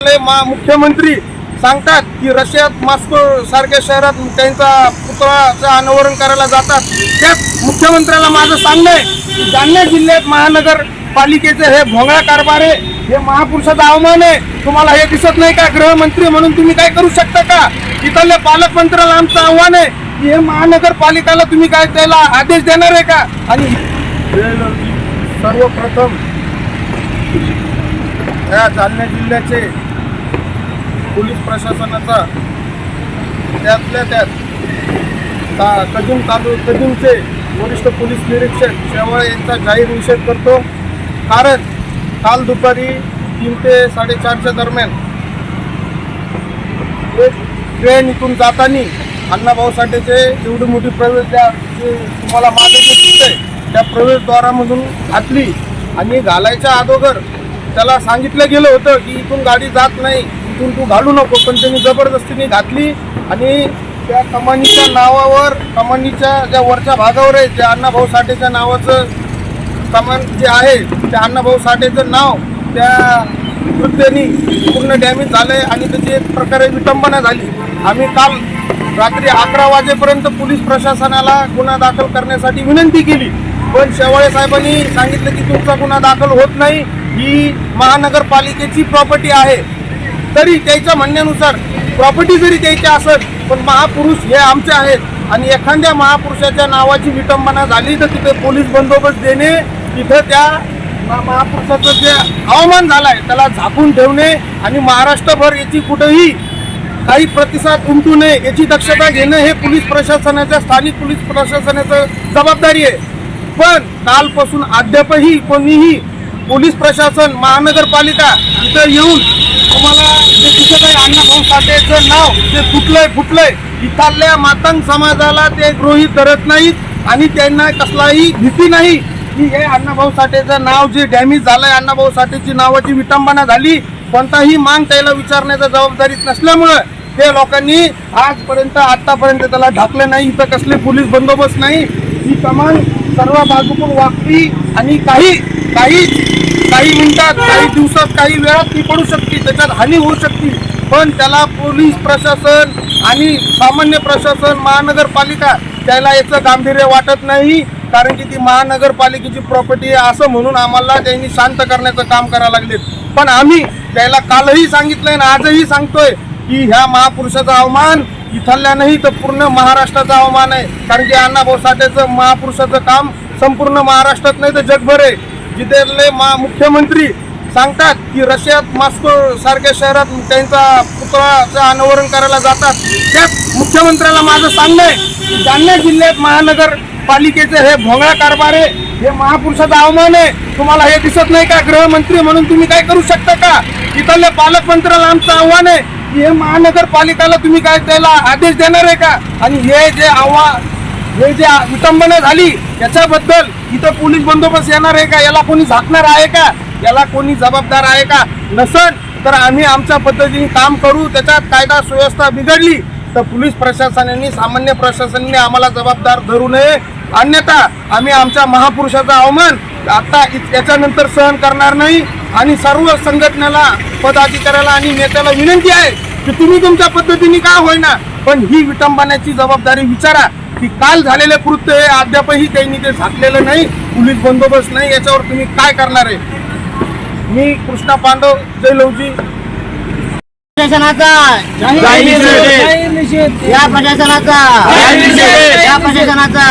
आपले मा मुख्यमंत्री सांगतात की रशियात मॉस्को सारख्या शहरात त्यांचा पुतळाचं अनावरण करायला जातात. त्याच मुख्यमंत्र्याला माझं सांगणं आहे की जालना जिल्ह्यात महानगरपालिकेचे हे भोंगळा कारभार आहे. हे महापुरुषाचा आव्हान आहे. तुम्हाला हे दिसत नाही का? गृहमंत्री म्हणून तुम्ही काय करू शकता का? इथल्या पालकमंत्र्याला आमचं आव्हान आहे की हे महानगरपालिकाला तुम्ही काय त्याला आदेश देणार आहे का? आणि सर्वप्रथम या जालना जिल्ह्याचे पोलीस प्रशासनाचा त्यातल्या त्यात ता- कदीम तालु कदीमचे वरिष्ठ पोलीस निरीक्षक शेवाळे यांचा जाहीर निषेध करतो. कारण काल दुपारी तीन ते साडेचारच्या दरम्यान एक ट्रेन इथून जाताना अण्णाभाऊ साठेचे एवढी मोठी प्रवेशद्वार तुम्हाला मागे जे त्या प्रवेशद्वारामधून घातली आणि घालायच्या अगोदर त्याला सांगितलं गेलं होतं की इथून गाडी जात नाही. इथून तू घालू नको. पण त्यांनी जबरदस्तीने घातली आणि त्या कमानीच्या नावावर कमानीच्या ज्या वरच्या भागावर आहे त्या अण्णाभाऊ साठेच्या नावाचं कमान जे आहे त्या अण्णाभाऊ साठेचं नाव त्या कृत्यानी पूर्ण डॅमेज झालं आहे आणि त्याची एक प्रकारे विटंबना झाली. आम्ही काल रात्री अकरा वाजेपर्यंत पोलीस प्रशासनाला गुन्हा दाखल करण्यासाठी विनंती केली. पण शेवाळे साहेबांनी सांगितलं की तुमचा गुन्हा दाखल होत नाही. ही महानगरपालिकेची प्रॉपर्टी आहे. तरी त्याच्या म्हणण्यानुसार प्रॉपर्टी जरी द्यायची असेल पण महापुरुष हे आमचे आहेत. आणि एखाद्या महापुरुषाच्या नावाची विटंबना झाली तर तिथे पोलीस बंदोबस्त देणे तिथं त्या महापुरुषाचं जे अवमान आहे त्याला झाकून ठेवणे आणि महाराष्ट्रभर याची कुठंही काही प्रतिसाद उमटू नये याची दक्षता घेणं हे पोलीस प्रशासनाच्या स्थानिक पोलीस प्रशासनाचं जबाबदारी आहे. पण कालपासून अद्यापही कोणीही पोलीस प्रशासन महानगरपालिका इथं येऊन तुम्हाला जे दिसत आहे अण्णाभाऊ साठेचं नाव जे फुटलंय फुटलंय इथल्या मातंग समाजाला ते गृहीत धरत नाहीत आणि त्यांना कसलाही भीती नाही. की हे अण्णाभाऊ साठेचं नाव जे डॅमेज झालंय अण्णाभाऊ साठेची नावाची विटंबना झाली कोणताही मांग त्याला विचारण्याचा जबाबदारीत नसल्यामुळं ते लोकांनी आजपर्यंत आतापर्यंत त्याला ढाकलं नाही. इथं कसले पोलीस बंदोबस्त नाही. ही कमान सर्व बाजूकडून वाकली आणि काही काही काही मिनिटात काही दिवसात काही वेळात ती पडू शकते त्याच्यात हानी होऊ शकते. पण त्याला पोलीस प्रशासन आणि सामान्य प्रशासन महानगरपालिका त्याला याचं गांभीर्य वाटत नाही कारण की ती महानगरपालिकेची प्रॉपर्टी आहे असं म्हणून आम्हाला त्यांनी शांत करण्याचं काम करायला लागले. पण आम्ही त्याला कालही सांगितलंय आणि आजही सांगतोय की ह्या महापुरुषाचा अवमान इथल्या नाही तर पूर्ण महाराष्ट्राचा अवमान आहे. कारण की अण्णाभाऊ साठेचं महापुरुषाचं काम संपूर्ण महाराष्ट्रात नाही तर जगभर आहे. जिथले मा मुख्यमंत्री सांगतात की रशियात मॉस्को सारख्या शहरात त्यांचा पुतळाचं अनावरण करायला जातात. त्याच मुख्यमंत्र्याला माझं सांगणं आहे की जालना जिल्ह्यात महानगरपालिकेचे हे भोंगळा कारभार आहे. हे महापुरुषाचा अवमान आहे. तुम्हाला हे दिसत नाही का? गृहमंत्री म्हणून तुम्ही काय करू शकता का? इथल्या पालकमंत्र्याला आमचं आव्हान आहे की हे महानगरपालिकाला तुम्ही काय त्याला आदेश देणार आहे का? आणि हे जे आव्हान हे जे विटंबना झाली याच्याबद्दल इथं पोलीस बंदोबस्त येणार आहे का? याला कोणी झाकणार आहे का? याला कोणी जबाबदार आहे का? नसल तर आम्ही आमच्या पद्धतीने काम करू त्याच्यात कायदा सुव्यवस्था बिघडली तर पोलीस प्रशासनाने सामान्य प्रशासनाने आम्हाला जबाबदार धरू नये. अन्यथा आम्ही आमच्या महापुरुषाचा अवमान आता इ- याच्यानंतर सहन करणार नाही. आणि सर्व संघटनेला पदाधिकाऱ्याला आणि नेत्याला विनंती आहे की तुम्ही तुमच्या पद्धतीने का होईना पण ही विटंबनाची जबाबदारी विचारा. की काल झालेले कृत्य हे अद्यापही त्यांनी ते झाकलेलं नाही पोलीस बंदोबस्त नाही याच्यावर तुम्ही काय करणार आहे? मी कृष्णा पांडव जयलवजी प्रशासनाचा. जाहीर निषेध. या प्रशासनाचा. या प्रशासनाचा.